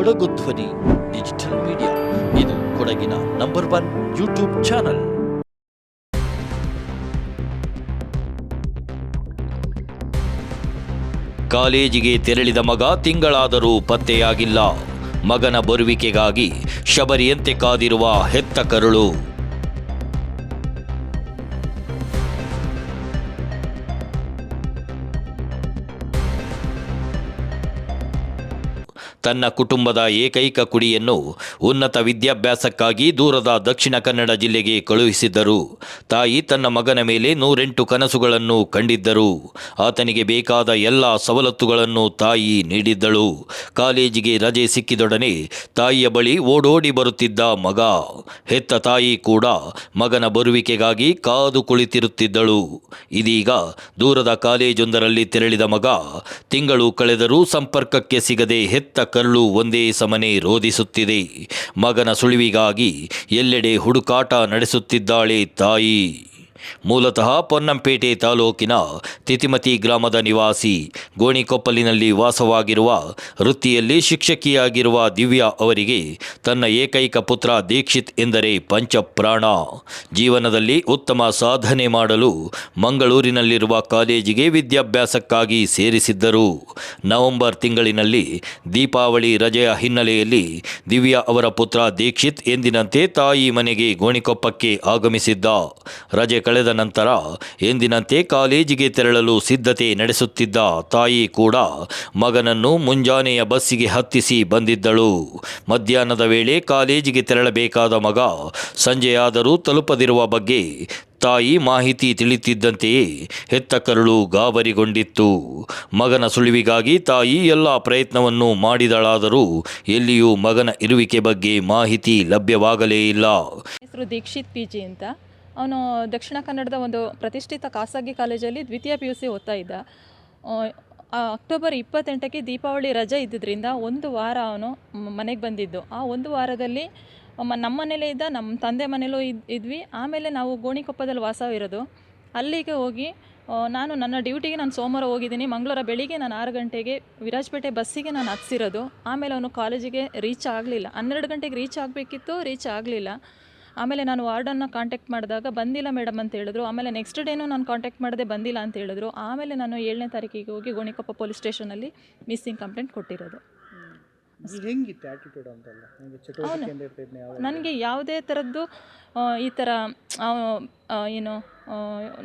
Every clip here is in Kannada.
ಕೊಡಗು ಧ್ವನಿ ಡಿಜಿಟಲ್ ಮೀಡಿಯಾ ಇದು ಕೊಡಗಿನ ನಂಬರ್ ಒನ್ ಯೂಟ್ಯೂಬ್ ಚಾನಲ್ ಕಾಲೇಜಿಗೆ ತೆರಳಿದ ಮಗ ತಿಂಗಳಾದರೂ ಪತ್ತೆಯಾಗಿಲ್ಲ. ಮಗನ ಬರುವಿಕೆಗಾಗಿ ಶಬರಿಯಂತೆ ಕಾದಿರುವ ಹೆತ್ತ ಕರುಳು. ತನ್ನ ಕುಟುಂಬದ ಏಕೈಕ ಕುಡಿಯನ್ನು ಉನ್ನತ ವಿದ್ಯಾಭ್ಯಾಸಕ್ಕಾಗಿ ದೂರದ ದಕ್ಷಿಣ ಕನ್ನಡ ಜಿಲ್ಲೆಗೆ ಕಳುಹಿಸಿದ್ದರು. ತಾಯಿ ತನ್ನ ಮಗನ ಮೇಲೆ ನೂರೆಂಟು ಕನಸುಗಳನ್ನು ಕಂಡಿದ್ದರು. ಆತನಿಗೆ ಬೇಕಾದ ಎಲ್ಲ ಸವಲತ್ತುಗಳನ್ನು ತಾಯಿ ನೀಡಿದ್ದಳು. ಕಾಲೇಜಿಗೆ ರಜೆ ಸಿಕ್ಕಿದೊಡನೆ ತಾಯಿಯ ಬಳಿ ಓಡೋಡಿ ಬರುತ್ತಿದ್ದ ಮಗ. ಹೆತ್ತ ತಾಯಿ ಕೂಡ ಮಗನ ಬರುವಿಕೆಗಾಗಿ ಕಾದು ಕುಳಿತಿರುತ್ತಿದ್ದಳು. ಇದೀಗ ದೂರದ ಕಾಲೇಜೊಂದರಲ್ಲಿ ತೆರಳಿದ ಮಗ ತಿಂಗಳು ಕಳೆದರೂ ಸಂಪರ್ಕಕ್ಕೆ ಸಿಗದೆ ಹೆತ್ತ ಕರುಳು ಒಂದೇ ಸಮನೆ ರೋಧಿಸುತ್ತಿದೆ. ಮಗನ ಸುಳಿವಿಗಾಗಿ ಎಲ್ಲೆಡೆ ಹುಡುಕಾಟ ನಡೆಸುತ್ತಿದ್ದಾಳೆ ತಾಯಿ. ಮೂಲತಃ ಪೊನ್ನಂಪೇಟೆ ತಾಲೂಕಿನ ತಿತಿಮತಿ ಗ್ರಾಮದ ನಿವಾಸಿ ಗೋಣಿಕೊಪ್ಪಲಿನಲ್ಲಿ ವಾಸವಾಗಿರುವ ವೃತ್ತಿಯಲ್ಲಿ ಶಿಕ್ಷಕಿಯಾಗಿರುವ ದಿವ್ಯಾ ಅವರಿಗೆ ತನ್ನ ಏಕೈಕ ಪುತ್ರ ದೀಕ್ಷಿತ್ ಎಂದರೆ ಪಂಚಪ್ರಾಣ. ಜೀವನದಲ್ಲಿ ಉತ್ತಮ ಸಾಧನೆ ಮಾಡಲು ಮಂಗಳೂರಿನಲ್ಲಿರುವ ಕಾಲೇಜಿಗೆ ವಿದ್ಯಾಭ್ಯಾಸಕ್ಕಾಗಿ ಸೇರಿಸಿದ್ದರು. ನವೆಂಬರ್ ತಿಂಗಳಿನಲ್ಲಿ ದೀಪಾವಳಿ ರಜೆಯ ಹಿನ್ನೆಲೆಯಲ್ಲಿ ದಿವ್ಯಾ ಅವರ ಪುತ್ರ ದೀಕ್ಷಿತ್ ಎಂದಿನಂತೆ ತಾಯಿ ಮನೆಗೆ ಗೋಣಿಕೊಪ್ಪಕ್ಕೆ ಆಗಮಿಸಿದ್ದ. ರಜೆ ಕಳೆದ ನಂತರ ಎಂದಿನಂತೆ ಕಾಲೇಜಿಗೆ ತೆರಳಲು ಸಿದ್ಧತೆ ನಡೆಸುತ್ತಿದ್ದ ತಾಯಿ ಕೂಡ ಮಗನನ್ನು ಮುಂಜಾನೆಯ ಬಸ್ಸಿಗೆ ಹತ್ತಿಸಿ ಬಂದಿದ್ದಳು. ಮಧ್ಯಾಹ್ನದ ವೇಳೆ ಕಾಲೇಜಿಗೆ ತೆರಳಬೇಕಾದ ಮಗ ಸಂಜೆಯಾದರೂ ತಲುಪದಿರುವ ಬಗ್ಗೆ ತಾಯಿ ಮಾಹಿತಿ ತಿಳಿತಿದ್ದಂತೆಯೇ ಹೆತ್ತ ಕರುಳು ಗಾಬರಿಗೊಂಡಿತ್ತು. ಮಗನ ಸುಳಿವಿಗಾಗಿ ತಾಯಿ ಎಲ್ಲ ಪ್ರಯತ್ನವನ್ನು ಮಾಡಿದಳಾದರೂ ಎಲ್ಲಿಯೂ ಮಗನ ಇರುವಿಕೆ ಬಗ್ಗೆ ಮಾಹಿತಿ ಲಭ್ಯವಾಗಲೇ ಇಲ್ಲ. ಹೆಸರು ದೀಕ್ಷಿತ್ ಪಿ ಅಂತ. ಅವನು ದಕ್ಷಿಣ ಕನ್ನಡದ ಒಂದು ಪ್ರತಿಷ್ಠಿತ ಖಾಸಗಿ ಕಾಲೇಜಲ್ಲಿ ದ್ವಿತೀಯ ಪಿ ಯು ಸಿ ಓದ್ತಾ ಇದ್ದ. ಅಕ್ಟೋಬರ್ ಇಪ್ಪತ್ತೆಂಟಕ್ಕೆ ದೀಪಾವಳಿ ರಜೆ ಇದ್ದಿದ್ದರಿಂದ ಒಂದು ವಾರ ಅವನು ಮನೆಗೆ ಬಂದಿದ್ದು. ಆ ಒಂದು ವಾರದಲ್ಲಿ ನಮ್ಮ ಮನೇಲೇ ಇದ್ದ, ನಮ್ಮ ತಂದೆ ಮನೇಲೂ ಇದ್, ಇದ್ವಿ. ಆಮೇಲೆ ನಾವು ಗೋಣಿಕೊಪ್ಪದಲ್ಲಿ ವಾಸವಿರೋದು ಅಲ್ಲಿಗೆ ಹೋಗಿ ನಾನು ನನ್ನ ಡ್ಯೂಟಿಗೆ ನಾನು ಸೋಮವಾರ ಹೋಗಿದ್ದೀನಿ. ಮಂಗಳವಾರ ಬೆಳಿಗ್ಗೆ ನಾನು ಆರು ಗಂಟೆಗೆ ವಿರಾಜಪೇಟೆ ಬಸ್ಸಿಗೆ ನಾನು ಹತ್ಸಿರೋದು ಆಮೇಲೆ ಅವನು ಕಾಲೇಜಿಗೆ ರೀಚ್ ಆಗಲಿಲ್ಲ. ಹನ್ನೆರಡು ಗಂಟೆಗೆ ರೀಚ್ ಆಗಬೇಕಿತ್ತು, ರೀಚ್ ಆಗಲಿಲ್ಲ. ಆಮೇಲೆ ನಾನು ವಾರ್ಡನ್ನ ಕಾಂಟ್ಯಾಕ್ಟ್ ಮಾಡಿದಾಗ ಬಂದಿಲ್ಲ ಮೇಡಮ್ ಅಂತ ಹೇಳಿದ್ರು. ಆಮೇಲೆ ನೆಕ್ಸ್ಟ್ ಡೇನೂ ನಾನು ಕಾಂಟ್ಯಾಕ್ಟ್ ಮಾಡದೆ ಬಂದಿಲ್ಲ ಅಂತ ಹೇಳಿದ್ರು. ಆಮೇಲೆ ನಾನು ಏಳನೇ ತಾರೀಕಿಗೆ ಹೋಗಿ ಗೋಣಿಕೊಪ್ಪ ಪೊಲೀಸ್ ಸ್ಟೇಷನಲ್ಲಿ ಮಿಸ್ಸಿಂಗ್ ಕಂಪ್ಲೇಂಟ್ ಕೊಟ್ಟಿರೋದು. ಹೆಂಗಿತ್ತು ಆ್ಯಟಿಟ್ಯೂಡ್ ಅಂತೆಲ್ಲ? ನನಗೆ ಯಾವುದೇ ಥರದ್ದು ಈ ಥರ ಏನು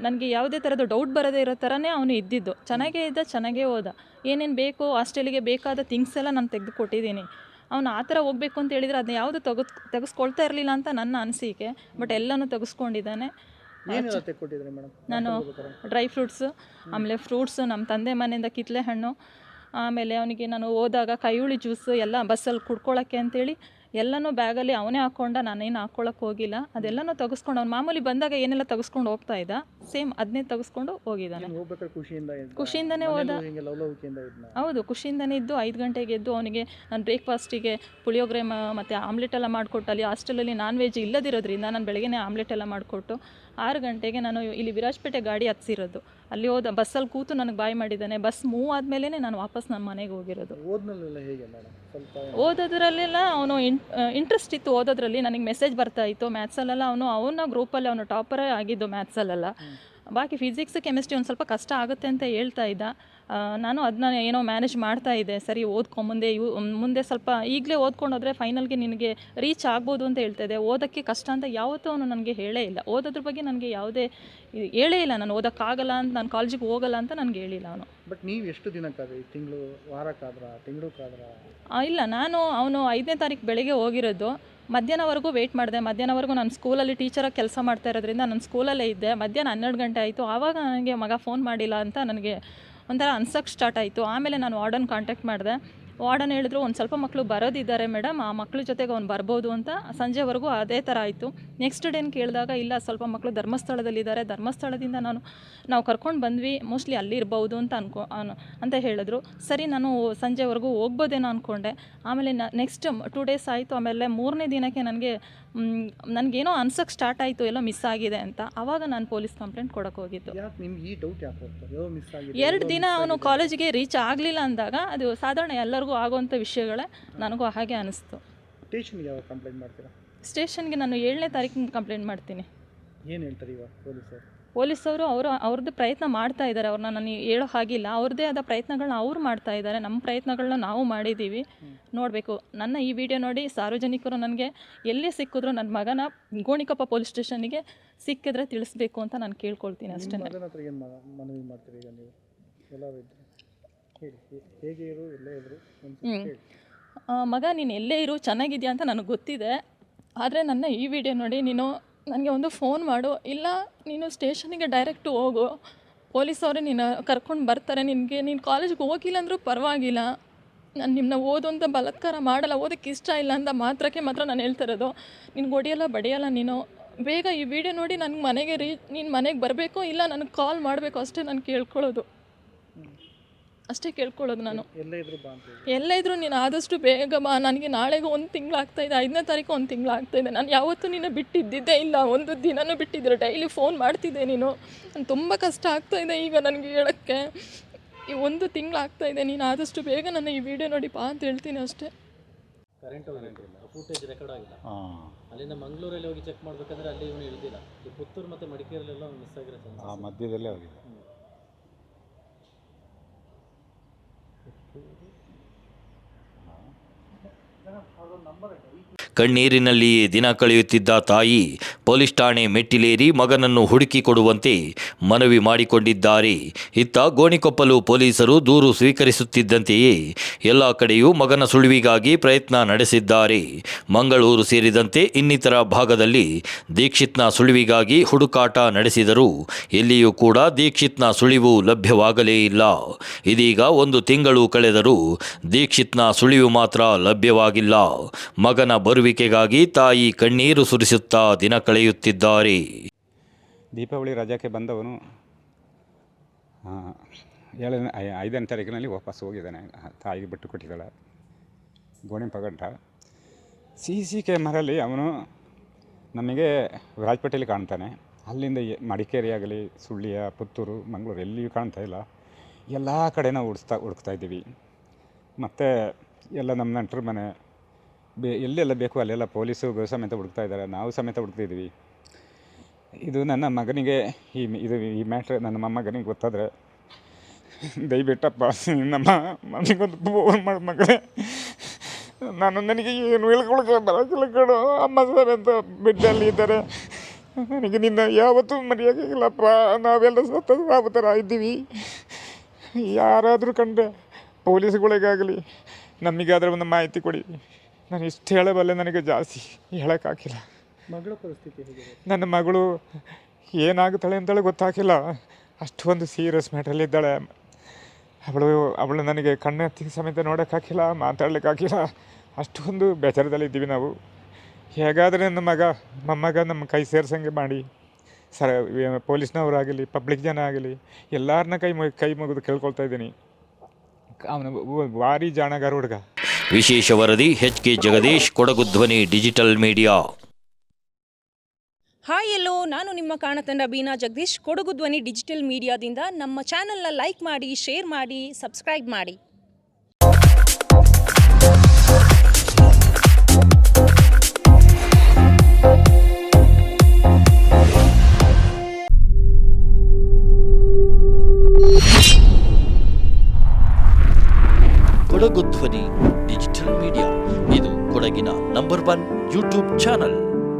ನನಗೆ ಯಾವುದೇ ಥರದ್ದು ಡೌಟ್ ಬರದೇ ಇರೋ ಥರನೇ ಅವನು ಇದ್ದಿದ್ದು. ಚೆನ್ನಾಗೇ ಇದ್ದ ಚೆನ್ನಾಗೇ ಹೋದ. ಏನೇನು ಬೇಕು ಹಾಸ್ಟೆಲಿಗೆ ಬೇಕಾದ ಥಿಂಗ್ಸ್ ಎಲ್ಲ ನಾನು ತೆಗೆದು ಕೊಟ್ಟಿದ್ದೀನಿ. ಅವನು ಆ ಥರ ಹೋಗ್ಬೇಕು ಅಂತ ಹೇಳಿದರೆ ಅದನ್ನ ಯಾವುದು ತೆಗೆದು ತೆಗೆಸ್ಕೊಳ್ತಾ ಇರಲಿಲ್ಲ ಅಂತ ನನ್ನ ಅನಿಸಿಕೆ ಬಟ್ ಎಲ್ಲನೂ ತೆಗೆಸ್ಕೊಂಡಿದ್ದಾನೆ. ನಾನು ಡ್ರೈ ಫ್ರೂಟ್ಸು ಆಮೇಲೆ ಫ್ರೂಟ್ಸು ನಮ್ಮ ತಂದೆ ಮನೆಯಿಂದ ಕಿತ್ತಲೆ ಹಣ್ಣು ಆಮೇಲೆ ಅವನಿಗೆ ನಾನು ಹೋದಾಗ ಕೈಯುಳಿ ಜ್ಯೂಸು ಎಲ್ಲ ಬಸ್ಸಲ್ಲಿ ಕುಡ್ಕೊಳ್ಳೋಕ್ಕೆ ಅಂತೇಳಿ ಎಲ್ಲನೂ ಬ್ಯಾಗಲ್ಲಿ ಅವನೇ ಹಾಕ್ಕೊಂಡ ನಾನೇನು ಹಾಕ್ಕೊಳಕ್ಕೆ ಹೋಗಿಲ್ಲ. ಅದೆಲ್ಲನೂ ತೆಗೆಸ್ಕೊಂಡು ಅವ್ನು ಮಾಮೂಲಿ ಬಂದಾಗ ಏನೆಲ್ಲ ತೆಗೆಸ್ಕೊಂಡು ಹೋಗ್ತಾ ಇದ್ದ ಸೇಮ್ ಅದನ್ನೇ ತೆಗೆಸ್ಕೊಂಡು ಹೋಗಿದ್ದಾನೆ. ಖುಷಿಯಿಂದನೇ ಹೋದ. ಹೌದು ಖುಷಿಯಿಂದನೇ ಇದ್ದು ಐದು ಗಂಟೆಗೆ ಎದ್ದು ಅವನಿಗೆ ನಾನು ಬ್ರೇಕ್ಫಾಸ್ಟಿಗೆ ಪುಳಿಯೋಗ್ರೆ ಮತ್ತು ಆಮ್ಲೆಟ್ ಎಲ್ಲ ಮಾಡಿಕೊಟ್ಟು ಅಲ್ಲಿ ಹಾಸ್ಟೆಲಲ್ಲಿ ನಾನ್ ವೆಜ್ ಇಲ್ಲದಿರೋದ್ರಿಂದ ನಾನು ಬೆಳಗ್ಗೆನೇ ಆಮ್ಲೆಟ್ ಎಲ್ಲ ಮಾಡಿಕೊಟ್ಟು ಆರು ಗಂಟೆಗೆ ನಾನು ಇಲ್ಲಿ ವಿರಾಜಪೇಟೆ ಗಾಡಿ ಹತ್ಸಿರೋದು. ಅಲ್ಲಿ ಹೋದ ಬಸ್ಸಲ್ಲಿ ಕೂತು ನನಗೆ ಬಾಯ್ ಮಾಡಿದ್ದಾನೆ. ಬಸ್ ಮೂವ್ ಆದಮೇಲೆ ನಾನು ವಾಪಸ್ ನಮ್ಮ ಮನೆಗೆ ಹೋಗಿರೋದು. ಓದೋದ್ರಲ್ಲೆಲ್ಲ ಅವನು ಇಂಟ್ರೆಸ್ಟ್ ಇತ್ತು ಓದೋದ್ರಲ್ಲಿ. ನನಗೆ ಮೆಸೇಜ್ ಬರ್ತಾ ಇತ್ತು. ಮ್ಯಾಥ್ಸಲ್ಲೆಲ್ಲ ಅವನು ಅವನ ಗ್ರೂಪಲ್ಲಿ ಅವನು ಟಾಪರೇ ಆಗಿದ್ದು ಮ್ಯಾಥ್ಸಲ್ಲೆಲ್ಲ ಬಾಕಿ ಫಿಸಿಕ್ಸ್ ಕೆಮಿಸ್ಟ್ರಿ ಒಂದು ಸ್ವಲ್ಪ ಕಷ್ಟ ಆಗುತ್ತೆ ಅಂತ ಹೇಳ್ತಾ ಇದ್ದ. ನಾನು ಅದನ್ನ ಏನೋ ಮ್ಯಾನೇಜ್ ಮಾಡ್ತಾ ಇದ್ದೆ. ಸರಿ ಓದ್ಕೊ ಮುಂದೆ ಇವು ಮುಂದೆ ಸ್ವಲ್ಪ ಈಗಲೇ ಓದ್ಕೊಂಡು ಹೋದ್ರೆ ಫೈನಲ್ಗೆ ನಿನಗೆ ರೀಚ್ ಆಗ್ಬೋದು ಅಂತ ಹೇಳ್ತಾ ಇದ್ದೆ ಓದೋಕ್ಕೆ ಕಷ್ಟ ಅಂತ ಯಾವತ್ತೂ ಅವನು ನನಗೆ ಹೇಳೇ ಇಲ್ಲ. ಓದೋದ್ರ ಬಗ್ಗೆ ನನಗೆ ಯಾವುದೇ ಇದು ಹೇಳೇ ಇಲ್ಲ. ನಾನು ಓದೋಕ್ಕಾಗಲ್ಲ ಅಂತ ನಾನು ಕಾಲೇಜಿಗೆ ಹೋಗಲ್ಲ ಅಂತ ನನಗೆ ಹೇಳಿಲ್ಲ ಅವನು. ಬಟ್ ನೀವು ಎಷ್ಟು ದಿನಕ್ಕಾದ್ರೆ ತಿಂಗಳು ವಾರಕ್ಕಾದ್ರ ತಿಂಗಳಕ್ಕಾದ್ರ? ಇಲ್ಲ. ನಾನು ಅವನು ಐದನೇ ತಾರೀಕು ಬೆಳಿಗ್ಗೆ ಹೋಗಿರೋದು. ಮಧ್ಯಾಹ್ನವರೆಗೂ ವೆಯ್ಟ್ ಮಾಡಿದೆ. ಮಧ್ಯಾಹ್ನವರೆಗೂ ನಾನು ಸ್ಕೂಲಲ್ಲಿ ಟೀಚರಾಗಿ ಕೆಲಸ ಮಾಡ್ತಾ ಇರೋದ್ರಿಂದ ನಾನು ಸ್ಕೂಲಲ್ಲೇ ಇದ್ದೆ. ಮಧ್ಯಾಹ್ನ ಹನ್ನೆರಡು ಗಂಟೆ ಆಯಿತು. ಆವಾಗ ನನಗೆ ಮಗ ಫೋನ್ ಮಾಡಿಲ್ಲ ಅಂತ ನನಗೆ ಒಂಥರ ಅನ್ಸಕ್ಕೆ ಸ್ಟಾರ್ಟ್ ಆಯಿತು. ಆಮೇಲೆ ನಾನು ವಾರ್ಡನ್ ಕಾಂಟ್ಯಾಕ್ಟ್ ಮಾಡಿದೆ. ವಾರ್ಡನ್ ಹೇಳಿದ್ರು, ಒಂದು ಸ್ವಲ್ಪ ಮಕ್ಕಳು ಬರೋದಿದ್ದಾರೆ ಮೇಡಮ್ ಆ ಮಕ್ಕಳ ಜೊತೆಗೆ ಅವ್ನು ಬರ್ಬೋದು ಅಂತ. ಸಂಜೆವರೆಗೂ ಅದೇ ಥರ ಆಯಿತು. ನೆಕ್ಸ್ಟ್ ಡೇನ್ ಕೇಳಿದಾಗ, ಇಲ್ಲ, ಸ್ವಲ್ಪ ಮಕ್ಕಳು ಧರ್ಮಸ್ಥಳದಲ್ಲಿದ್ದಾರೆ. ಧರ್ಮಸ್ಥಳದಿಂದ ನಾನು, ನಾವು ಕರ್ಕೊಂಡು ಬಂದ್ವಿ. ಮೋಸ್ಟ್ಲಿ ಅಲ್ಲಿ ಇರ್ಬೋದು ಅಂತ ಅನ್ಕೊ ಅಂತ ಹೇಳಿದ್ರು. ಸರಿ, ನಾನು ಸಂಜೆವರೆಗೂ ಹೋಗ್ಬೋದೇನೋ ಅಂದ್ಕೊಂಡೆ ಆಮೇಲೆ ನೆಕ್ಸ್ಟ್ ಟೂ ಡೇಸ್ ಆಯಿತು. ಆಮೇಲೆ ಮೂರನೇ ದಿನಕ್ಕೆ ನನಗೆ ನನಗೇನೋ ಅನ್ಸಕ್ಕೆ ಸ್ಟಾರ್ಟ್ ಆಯಿತು ಎಲ್ಲೋ ಮಿಸ್ ಆಗಿದೆ ಅಂತ ಆವಾಗ ನಾನು ಪೊಲೀಸ್ ಕಂಪ್ಲೇಂಟ್ ಕೊಡಕ್ಕೆ ಹೋಗಿತ್ತು ಯಾಕೆ ನಿಮ್ಗೆ ಈ ಡೌಟ್ ಯಾಕೆ ಬರ್ತದೆ ಮಿಸ್ ಆಗಿದೆ ಎರಡು ದಿನ ಅವನು ಕಾಲೇಜಿಗೆ ರೀಚ್ ಆಗಲಿಲ್ಲ ಅಂದಾಗ ಅದು ಸಾಧಾರಣ ಎಲ್ಲರಿಗೂ ಆಗುವಂಥ ವಿಷಯಗಳೇ ನನಗೂ ಹಾಗೆ ಅನಿಸ್ತು. ಸ್ಟೇಷನ್ಗೆ ಯಾವಾಗ ಕಂಪ್ಲೇಂಟ್ ಮಾಡ್ತೀರಾ? ಸ್ಟೇಷನ್ಗೆ ನಾನು ಏಳನೇ ತಾರೀಖಿನ ಕಂಪ್ಲೇಂಟ್ ಮಾಡ್ತೀನಿ. ಏನು ಹೇಳ್ತಾರೆ ಇವಾಗ ಪೊಲೀಸರು ಪೊಲೀಸವರು ಅವರು ಅವ್ರದ್ದು ಪ್ರಯತ್ನ ಮಾಡ್ತಾ ಇದ್ದಾರೆ ಅವ್ರನ್ನ ನಾನು ಹೇಳೋ ಹಾಗಿಲ್ಲ. ಅವ್ರದ್ದೇ ಆದ ಪ್ರಯತ್ನಗಳನ್ನ ಅವ್ರು ಮಾಡ್ತಾ ಇದ್ದಾರೆ ನಮ್ಮ ಪ್ರಯತ್ನಗಳನ್ನ ನಾವು ಮಾಡಿದ್ದೀವಿ ನೋಡಬೇಕು. ನನ್ನ ಈ ವಿಡಿಯೋ ನೋಡಿ ಸಾರ್ವಜನಿಕರು ನನಗೆ ಎಲ್ಲಿ ಸಿಕ್ಕಿದ್ರು ನನ್ನ ಮಗನ ಗೋಣಿಕೊಪ್ಪ ಪೊಲೀಸ್ ಸ್ಟೇಷನ್ಗೆ ಸಿಕ್ಕಿದ್ರೆ ತಿಳಿಸ್ಬೇಕು ಅಂತ ನಾನು ಕೇಳ್ಕೊಳ್ತೀನಿ ಅಷ್ಟೇ ಮಗನ ಏನು ಮನವಿ ಮಾಡ್ತೀರಿ ಈಗ ನೀವು? ಎಲ್ಲರೂ ಇದ್ದರೆ ಹೇಳಿ ಹೇಗೆ ಇರು ಎಲ್ಲೇ ಇದ್ರು? ಒಂದು ಹ್ಞೂ ಮಗ ನೀನು ಎಲ್ಲೇ ಇರು ಚೆನ್ನಾಗಿದೆಯಾ ಅಂತ ನನಗೆ ಗೊತ್ತಿದೆ. ಆದರೆ ನನ್ನ ಈ ವಿಡಿಯೋ ನೋಡಿ ನೀನು ನನಗೆ ಒಂದು ಫೋನ್ ಮಾಡು. ಇಲ್ಲ, ನೀನು ಸ್ಟೇಷನಿಗೆ ಡೈರೆಕ್ಟ್ ಹೋಗು. ಪೊಲೀಸವರು ನೀನು ಕರ್ಕೊಂಡು ಬರ್ತಾರೆ. ನಿನಗೆ, ನೀನು ಕಾಲೇಜ್ಗೆ ಹೋಗಿಲ್ಲ ಅಂದರೂ ಪರವಾಗಿಲ್ಲ. ನಾನು ನಿಮ್ಮನ್ನ ಓದು ಅಂತ ಬಲಾತ್ಕಾರ ಮಾಡಲ್ಲ. ಓದಕ್ಕೆ ಇಷ್ಟ ಇಲ್ಲ ಅಂತ ಮಾತ್ರಕ್ಕೆ ಮಾತ್ರ ನಾನು ಹೇಳ್ತಿರೋದು ನಿನ್ಗೆ ಹೊಡಿಯಲ್ಲ, ಬಡಿಯಲ್ಲ ನೀನು. ಬೇಗ ಈ ವಿಡಿಯೋ ನೋಡಿ ನನಗೆ ಮನೆಗೆ ರೀ, ನೀನು ಮನೆಗೆ ಬರಬೇಕು ಇಲ್ಲ, ನನಗೆ ಕಾಲ್ ಮಾಡಬೇಕು ಅಷ್ಟೇ ನಾನು ಕೇಳ್ಕೊಳ್ಳೋದು. ಅಷ್ಟೇ ಕೇಳ್ಕೊಳ್ಳೋದು ನಾನು. ಎಲ್ಲ ಇದ್ರು ಬಾ ಅಂತ ಹೇಳಿ. ಎಲ್ಲ ಇದ್ರೂ ನೀನು ಆದಷ್ಟು ಬೇಗ ಬಾ. ನನಗೆ ನಾಳೆಗೆ ಒಂದು ತಿಂಗಳು ಆಗ್ತಾಯಿದೆ ಐದನೇ ತಾರೀಕು ಒಂದು ತಿಂಗಳು ಆಗ್ತಾಯಿದೆ ನಾನು ಯಾವತ್ತೂ ನಿನ್ನ ಬಿಟ್ಟಿದ್ದಿದ್ದೇ ಇಲ್ಲ. ಒಂದು ದಿನನೂ ಬಿಟ್ಟಿದ್ದಿಲ್ಲ. ಡೈಲಿ ಫೋನ್ ಮಾಡ್ತಿದ್ದೆ ನೀನು. ನಾನು ತುಂಬ ಕಷ್ಟ ಆಗ್ತಾಯಿದೆ ಈಗ ನನಗೆ ಹೇಳೋಕ್ಕೆ. ಈ ಒಂದು ತಿಂಗಳು ಆಗ್ತಾಯಿದೆ ನೀನು ಆದಷ್ಟು ಬೇಗ ನನ್ನ ಈ ವಿಡಿಯೋ ನೋಡಿ ಬಾ ಅಂತ ಹೇಳ್ತೀನಿ ಅಷ್ಟೇ. ಕರೆಂಟ್ ಹೋಗಿಲ್ಲ ಫುಟೇಜ್ ರೆಕಾರ್ಡ್ ಆಗಿಲ್ಲ. ಅಲ್ಲಿಂದ ಮಂಗಳೂರಲ್ಲಿ ಹೋಗಿ ಚೆಕ್ ಮಾಡ್ಬೇಕಂದ್ರೆ ಅಲ್ಲಿ ಇವನು ಇಳಿದಿಲ್ಲ ಈ ಪುತ್ತೂರು ಮತ್ತೆ ಮಡಿಕೇರಿಲೆಲ್ಲ ಮಿಸ್ ಆಗಿರೋ ಚಾನ್ಸ್ ಆ ಮಧ್ಯದಲ್ಲೇ ಹೋಗಿದೆ. हाँ ಕಣ್ಣೀರಿನಲ್ಲಿಯೇ ದಿನ ಕಳೆಯುತ್ತಿದ್ದ ತಾಯಿ ಪೊಲೀಸ್ ಠಾಣೆ ಮೆಟ್ಟಿಲೇರಿ ಮಗನನ್ನು ಹುಡುಕಿಕೊಡುವಂತೆ ಮನವಿ ಮಾಡಿಕೊಂಡಿದ್ದಾರೆ. ಇತ್ತ ಗೋಣಿಕೊಪ್ಪಲು ಪೊಲೀಸರು ದೂರು ಸ್ವೀಕರಿಸುತ್ತಿದ್ದಂತೆಯೇ ಎಲ್ಲ ಕಡೆಯೂ ಮಗನ ಸುಳಿವಿಗಾಗಿ ಪ್ರಯತ್ನ ನಡೆಸಿದ್ದಾರೆ. ಮಂಗಳೂರು ಸೇರಿದಂತೆ ಇನ್ನಿತರ ಭಾಗದಲ್ಲಿ ದೀಕ್ಷಿತ್ನ ಸುಳಿವಿಗಾಗಿ ಹುಡುಕಾಟ ನಡೆಸಿದರೂ ಎಲ್ಲಿಯೂ ಕೂಡ ದೀಕ್ಷಿತ್ನ ಸುಳಿವು ಲಭ್ಯವಾಗಲೇ ಇಲ್ಲ. ಇದೀಗ ಒಂದು ತಿಂಗಳು ಕಳೆದರೂ ದೀಕ್ಷಿತ್ನ ಸುಳಿವು ಮಾತ್ರ ಲಭ್ಯವಾಗಿಲ್ಲ. ಮಗನ ಬರುವಿಕೆಗಾಗಿ ತಾಯಿ ಕಣ್ಣೀರು ಸುರಿಸುತ್ತಾ ದಿನ ಕಳೆಯುತ್ತಿದ್ದಾರೆ. ದೀಪಾವಳಿ ರಜಕ್ಕೆ ಬಂದವನು ಏಳನೇ ಐದನೇ ತಾರೀಕಿನಲ್ಲಿ ವಾಪಸ್ ಹೋಗಿದ್ದಾನೆ. ತಾಯಿಗೆ ಬಿಟ್ಟು ಕೊಟ್ಟಿದ್ದಾಳೆ. ಗೋಣಿ ಪಗಂಟ ಸಿ ಸಿ ಕ್ಯಾಮರಲ್ಲಿ ಅವನು ನಮಗೆ ರಾಜಪೇಟೆಯಲ್ಲಿ ಕಾಣ್ತಾನೆ. ಅಲ್ಲಿಂದ ಮಡಿಕೇರಿ ಆಗಲಿ ಸುಳ್ಳಿಯ ಪುತ್ತೂರು, ಮಂಗಳೂರು ಎಲ್ಲಿಯೂ ಕಾಣ್ತಾ ಇಲ್ಲ. ಎಲ್ಲ ಕಡೆ ನಾವು ಹುಡ್ಸ್ತಾ ಹುಡುಕ್ತಾ ಇದ್ದೀವಿ. ಮತ್ತು ಎಲ್ಲ ನಮ್ಮ ನೆಂಟರ ಮನೆ ಬೇ ಎಲ್ಲೆಲ್ಲ ಬೇಕು ಅಲ್ಲೆಲ್ಲ ಪೊಲೀಸು ಸಮೇತ ಹುಡುಕ್ತಾ ಇದ್ದಾರೆ ನಾವು ಸಮೇತ ಹುಡುಕ್ತಿದ್ವಿ ಇದು ನನ್ನ ಮಗನಿಗೆ, ಈ ಇದು ಈ ಮ್ಯಾಟ್ರ್ ನನ್ನ ಮೊಮ್ಮಗನಿಗೆ ಗೊತ್ತಾದರೆ, ದಯವಿಟ್ಟಪ್ಪ, ನಮ್ಮ ಮನೆಗೊಂದು ಫೋನ್ ಮಾಡಿ ಮಗನೇ ನಾನು ನನಗೆ ಏನು ಹೇಳ್ಕೊಳಕ್ಕೆ ಬರೋಕ್ಕಿಲ್ಲ ಕಣೋ, ಅಮ್ಮ ಸರ್ ಅಂತ ಬೆಡ್ಡಲ್ಲಿ ಇದ್ದಾರೆ. ನನಗೆ ನಿನ್ನ ಯಾವತ್ತೂ ಮರೆಯೋಕ್ಕಾಗಿಲ್ಲಪ್ಪ ನಾವೆಲ್ಲ ಸತ್ತ ಯಾವ ಥರ ಇದ್ದೀವಿ. ಯಾರಾದರೂ ಕಂಡ್ರೆ ಪೊಲೀಸ್ಗಳಿಗಾಗಲಿ, ನಮಗಾದ್ರೆ ಒಂದು ಮಾಹಿತಿ ಕೊಡಿ. ನಾನು ಇಷ್ಟು ಹೇಳಬಲ್ಲೆ ನನಗೆ ಜಾಸ್ತಿ ಹೇಳೋಕ್ಕಾಗಿಲ್ಲ. ಮಗಳ ಪರಿಸ್ಥಿತಿ ನನ್ನ ಮಗಳು ಏನಾಗುತ್ತಾಳೆ ಅಂತೇಳಿ ಗೊತ್ತಾಗಿಲ್ಲ. ಅಷ್ಟೊಂದು ಸೀರಿಯಸ್ ಮ್ಯಾಟ್ರಲ್ಲಿದ್ದಾಳೆ ಅವಳು ಅವಳು ನನಗೆ ಕಣ್ಣು ಹತ್ತಿಗೆ ಸಮೇತ ನೋಡೋಕ್ಕಾಗಿಲ್ಲ ಮಾತಾಡ್ಲಿಕ್ಕಾಗಿಲ್ಲ. ಅಷ್ಟೊಂದು ಬೇಜಾರದಲ್ಲಿದ್ದೀವಿ ನಾವು. ಹೇಗಾದರೆ ನನ್ನ ಮಗ ಮೊಮ್ಮಗ ನಮ್ಮ ಕೈ ಸೇರ್ಸಂಗೆ ಮಾಡಿ. ಸರ ಪೊಲೀಸ್ನವರಾಗಲಿ ಪಬ್ಲಿಕ್ ಜನ ಆಗಲಿ ಎಲ್ಲರನ್ನ ಕೈ ಕೈ ಮುಗಿದು ಕೇಳ್ಕೊಳ್ತಾ ಇದ್ದೀನಿ. ಅವನು ಭಾರಿ ಜಾಣಗಾರ ಹುಡುಗ. ವಿಶೇಷ ವರದಿ ಎಚ್ ಕೆ ಜಗದೀಶ್, ಕೊಡಗು ಧ್ವನಿ, ಡಿಜಿಟಲ್ ಮೀಡಿಯಾ. ಹಾಯ್ ಎಲ್ಲೋ, ನಾನು ನಿಮ್ಮ ಕಾಣತಂಡ ಬೀನಾ ಜಗದೀಶ್, ಕೊಡಗು ಧ್ವನಿ ಡಿಜಿಟಲ್ ಮೀಡಿಯಾದಿಂದ ನಮ್ಮ ಚಾನಲ್ನ ಲೈಕ್ ಮಾಡಿ, ಶೇರ್ ಮಾಡಿ, ಸಬ್ಸ್ಕ್ರೈಬ್ ಮಾಡಿ.